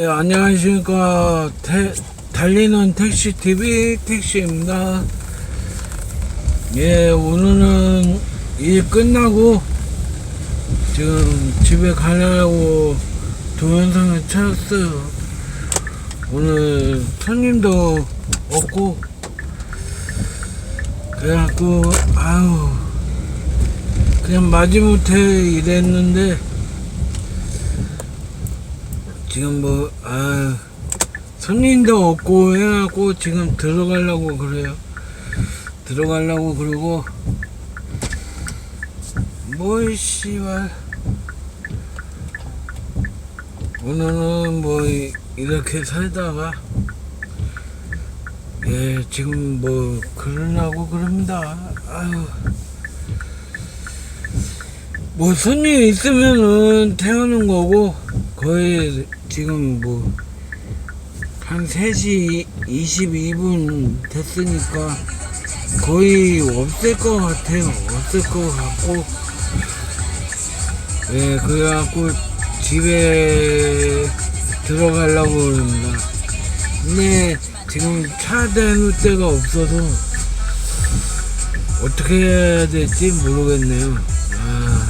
네, 안녕하십니까. 태- 달리는 택시 TV 택시입니다. 예, 오늘은 일 끝나고 지금 집에 가려고 동영상을 찾았어요. 오늘 손님도 없고 그래갖고 아유 그냥 마지못해 일했는데 지금 뭐, 아, 손님도 없고 해갖고 지금 들어가려고 그래요. 들어가려고 그러고, 뭐, 씨발. 오늘은 뭐, 이- 이렇게 살다가, 예, 지금 뭐, 그러려고 그럽니다. 아유. 뭐, 손님 있으면은 태우는 거고, 거의 지금 뭐, 한 3시 22분 됐으니까 거의 없을 것 같아요. 없을 것 같고, 예, 그래갖고 집에 들어가려고 그럽니다. 근데 지금 차 대놓을 데가 없어서 어떻게 해야 될지 모르겠네요. 아,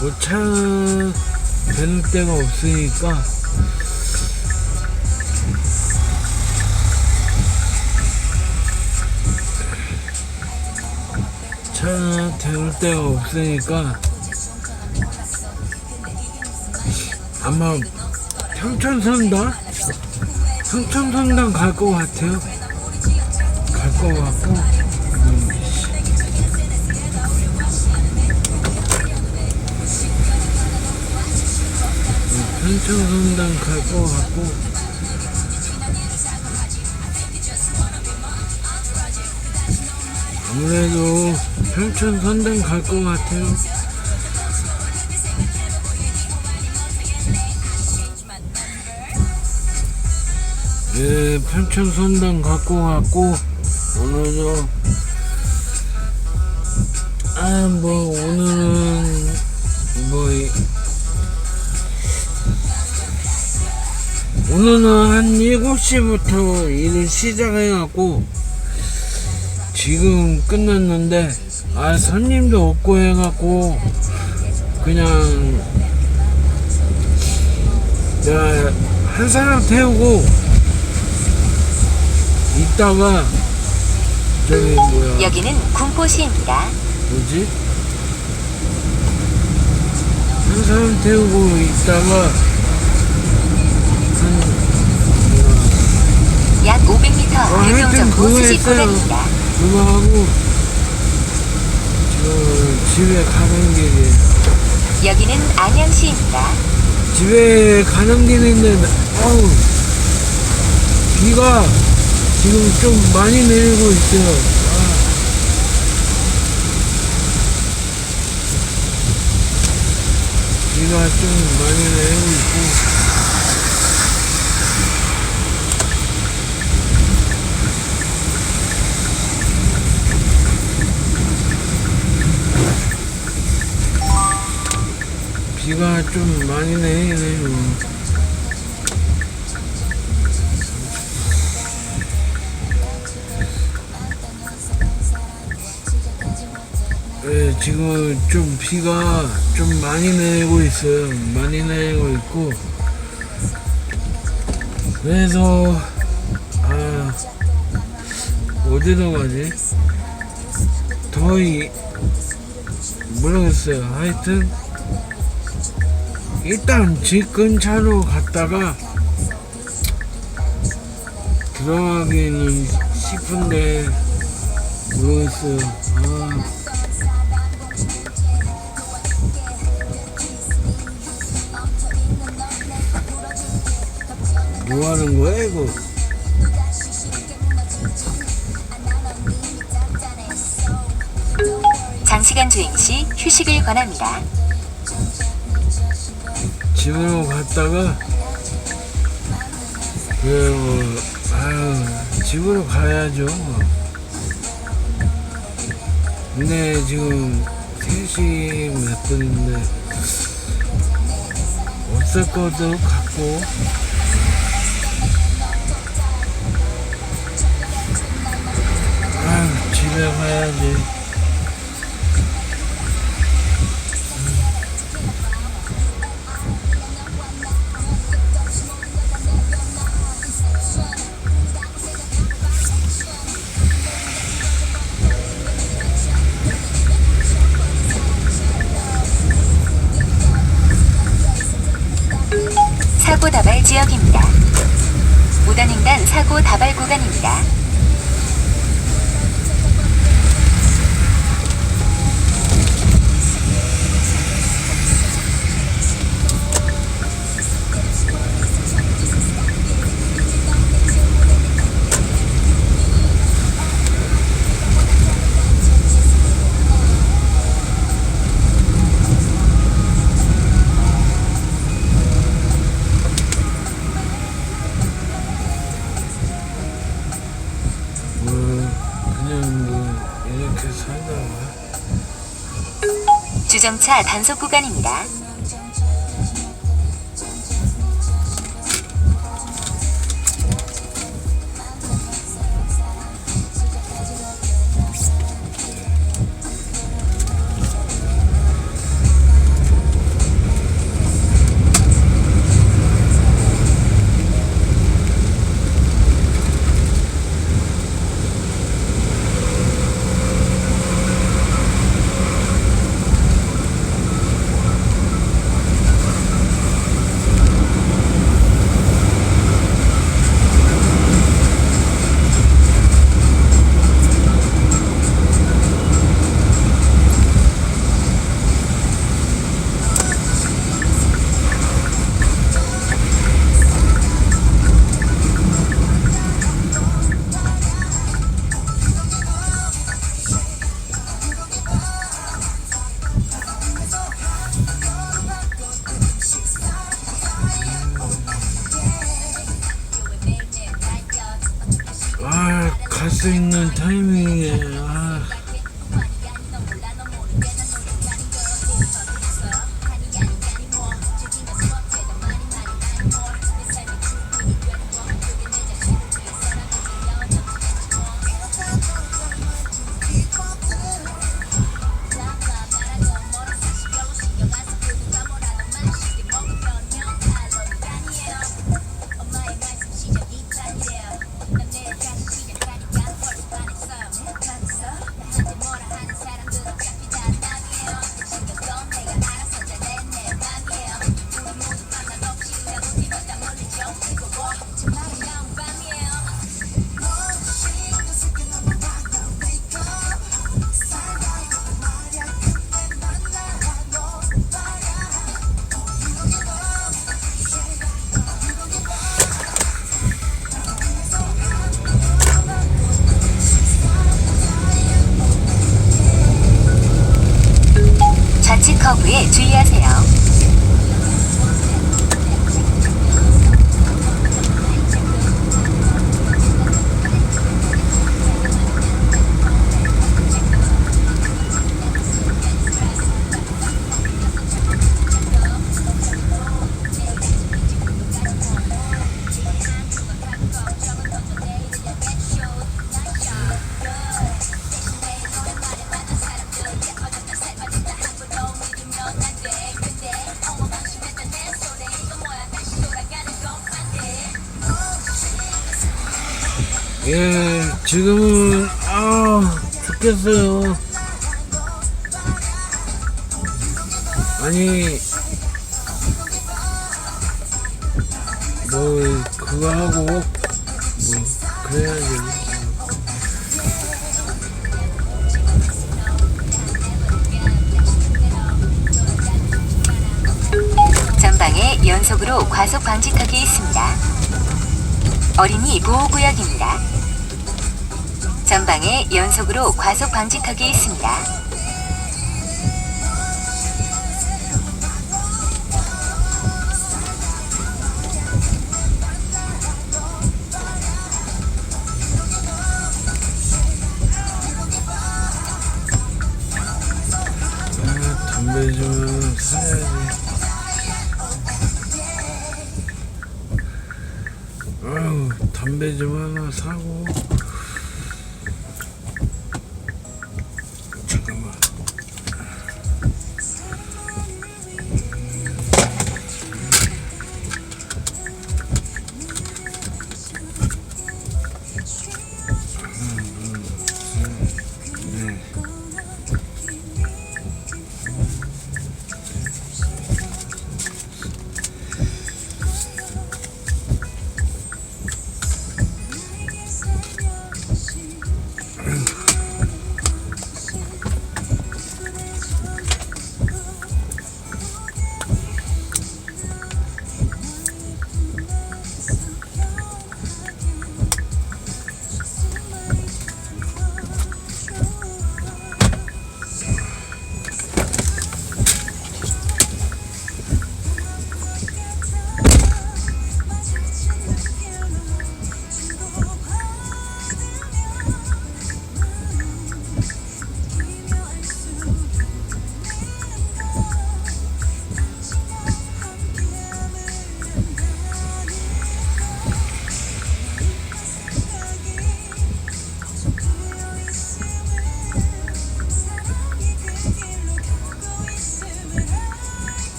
뭐차 되는 데가 없으니까. 차 되는 데가 없으니까. 아마 평촌선당? 평촌선당 갈 것 같아요. 갈 것 같고 평촌선당 갈 것 같고 아무래도 평촌 선당 갈 것 같아요. 예, 평촌 선당 갈것 같고 오늘도 아뭐 오늘은 뭐 오늘은 한 7시부터 일을 시작해갖고 지금 끝났는데 아 손님도 없고 해갖고 그냥 내가 한 사람 태우고 있다가 저기 뭐야 여기는 군포시입니다. 뭐지 한 사람 태우고 있다가 한 뭐야 약 500m 어, 유경 하여튼 그거 했어요. 그거 하고 저 집에 가는 길이에요. 여기는 안양시입니다. 집에 가는 길인데 어우 비가 지금 좀 많이 내리고 있어요. 아. 비가 좀 많이 내리고 있고 비가 좀 많이 내리네요. 네, 지금 좀 비가 좀 많이 내리고 있어요. 많이 내리고 있고. 그래서, 아, 어디로 가지? 더, 이, 모르겠어요. 하여튼, 일단 집 근처로 갔다가 들어가기는 싶은데 모르겠어요. 아. 뭐 하는 거야 이거? 장시간 주행 시 휴식을 권합니다. 집으로 갔다가 그 뭐, 아유 집으로 가야죠. 뭐. 근데 지금 3시 몇 분인데 있을 것도 같고 아 집에 가야지 2차 단속 구간입니다. 좌측 커브에 주의하세요. 예, 지금은 아 죽겠어요. 아니 뭐 그거 하고 뭐 그래야지. 전방에 연속으로 과속 방지턱이 있습니다. 어린이 보호구역입니다. 전방에 연속으로 과속 방지턱이 있습니다.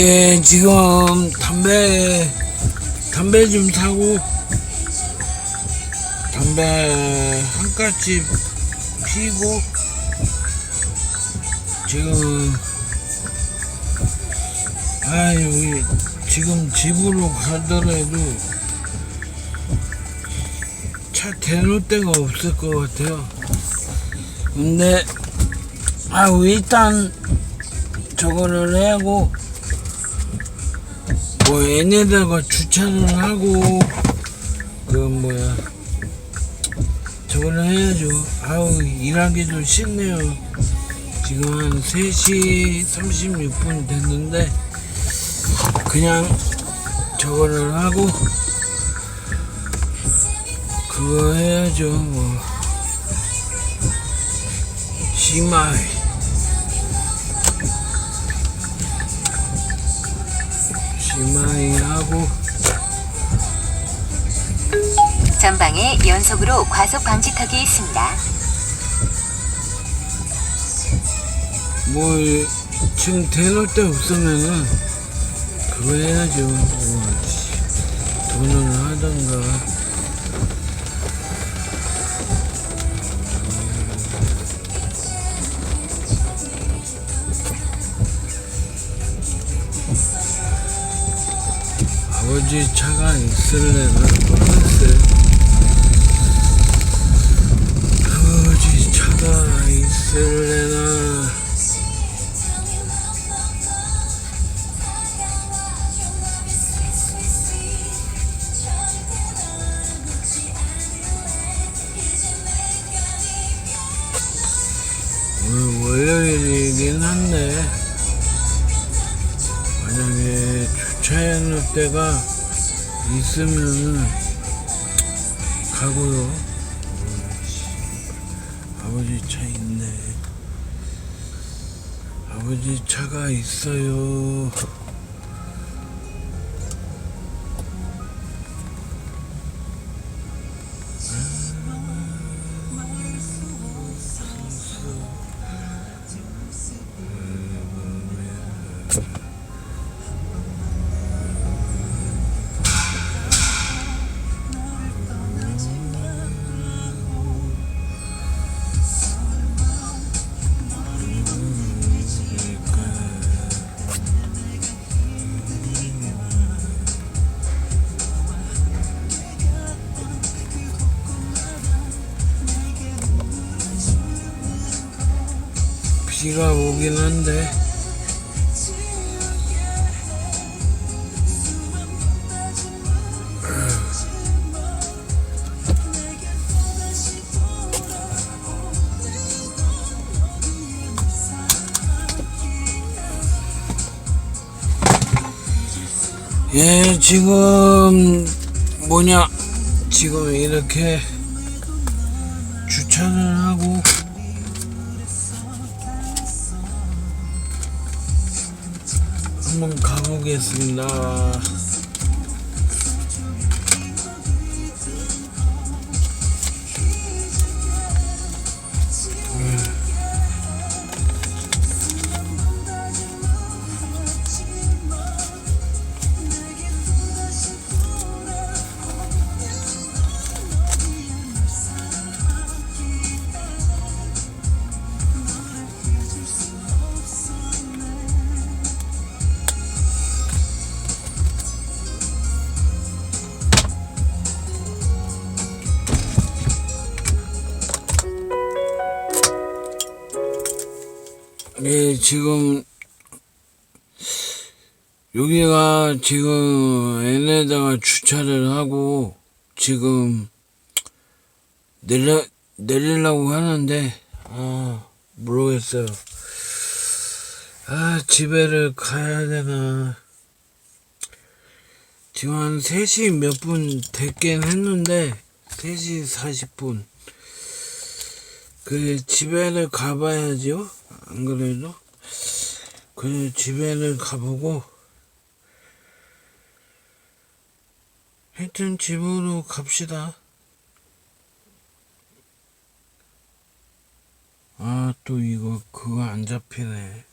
예, 지금 담배, 담배 좀 사고, 담배 한 가지 피고, 지금, 아유, 지금 집으로 가더라도 차 대놓을 데가 없을 것 같아요. 근데, 아 일단 저거를 하고, 뭐 얘네들과 주차를 하고 그 뭐야. 저거를 해야죠. 아우 일하기도 싫네요. 지금 한 3시 36분 됐는데 그냥 저거를 하고 그거 해야죠 뭐. 시마이 시마이 하고. 전방에 연속으로 과속 방지턱이 있습니다. 뭐 지금 대놓을 데 없으면은 그거 해야죠. 뭐 씨, 돈을 하던가 아버지 차가 있을래나? 모르겠어요 아버지 차가 있을래나 있으면은 가고요. 아버지 차 있네. 아버지 차가 있어요 비가 오긴 한데. 예 지금 뭐냐? 지금 이렇게 주차를 하고 한번 가보겠습니다. 예, 지금 여기가 지금 얘네다가 주차를 하고 지금 내려 내리려고 하는데 아 모르겠어요. 아 집에를 가야 되나. 지금 한 3시 몇 분 됐긴 했는데 3시 40분 그 집에를 가봐야죠 안 그래도? 그 집에를 가보고 하여튼 집으로 갑시다. 아 또 이거 그거 안 잡히네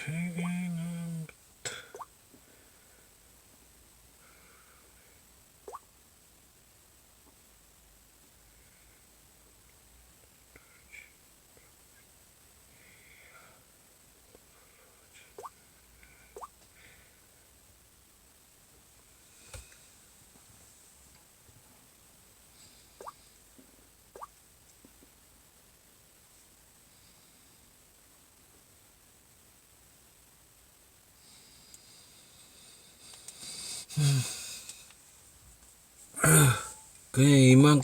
세 개는 그냥 이만큼